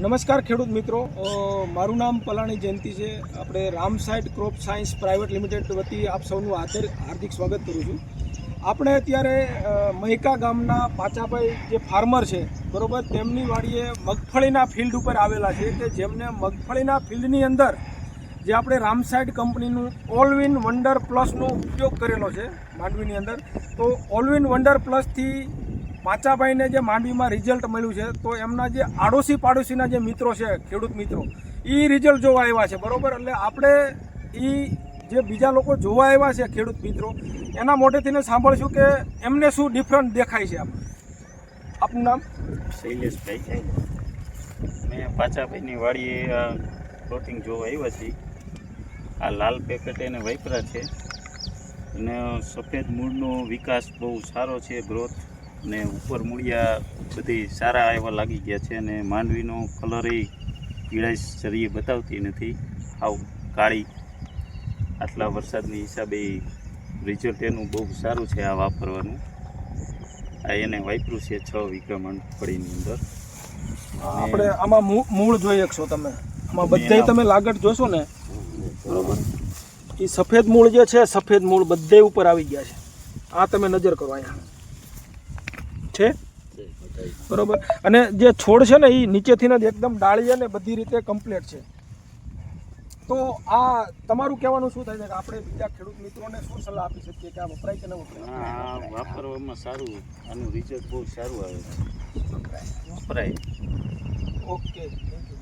નમસ્કાર ખેડૂત મિત્રો. મારું નામ પલાણી જયંતિ છે. આપણે રામસાઇડ ક્રોપ સાયન્સ પ્રાઇવેટ લિમિટેડ વતી આપ સૌનું આદર હાર્દિક સ્વાગત કરું છું. આપણે અત્યારે મહિકા ગામના પાચાભાઈ જે ફાર્મર છે, બરોબર, તેમની વાડીએ મગફળીના ફિલ્ડ ઉપર આવેલા છે કે જેમને મગફળીના ફિલ્ડની અંદર જે આપણે રામસાઇડ કંપનીનું ઓલવિન વંડર પ્લસનો ઉપયોગ કરેલો છે માંડવીની અંદર. તો ઓલવિન વંડર પ્લસથી પાંચાભાઈને જે માંડવીમાં રિઝલ્ટ મળ્યું છે, તો એમના જે આડોશી પાડોશીના જે મિત્રો છે, ખેડૂત મિત્રો એ રિઝલ્ટ જોવા આવ્યા છે, બરાબર? એટલે આપણે એ જે બીજા લોકો જોવા આવ્યા છે, ખેડૂત મિત્રો, એના મોઢેથી ને સાંભળશું કે એમને શું ડિફરન્ટ દેખાય છે આપ આપનું નામ? શૈલેષભાઈ મેં પાચાભાઈની વાડીએ પ્લોટિંગ જોવા આવ્યા છીએ. આ લાલ પેકેટ એને વાપરા છે. અને સફેદ મૂળનો વિકાસ બહુ સારો છે ગ્રોથ ને ઉપર મૂળિયા બધી સારા એવા લાગી ગયા છે અને માંડવીનો કલર એ પીળાશ શરીર બતાવતી નથી. આવ કાળી આટલા વરસાદની હિસાબે રિઝલ્ટ એનું બહુ સારું છે આ વાપરવાનું. આ એને વાપર્યું છે છ વીઘા મગફળીની અંદર. આપણે આમાં મૂળ જોઈ શકશો તમે. આમાં બધાય તમે લાગટ જોશો ને બરોબર. એ સફેદ મૂળ જે છે સફેદ મૂળ બધે ઉપર આવી ગયા છે. આ તમે નજર કરો અહીંયા. છે? બરોબર. અને જે છોડ છે ને એ નીચેથી જ એકદમ ડાળી ને બધી રીતે કમ્પ્લીટ છે. તો આ તમારું કહેવાનું શું થાય છે? કે આપણે બીજા ખેડૂત મિત્રોને શું સલાહ આપી શકીએ કે આ વપરાય કે ન વપરાય? વાપરવામાં સારું. આનું રિઝલ્ટ બહુ સારું આવે છે. વપરાય. Okay thank you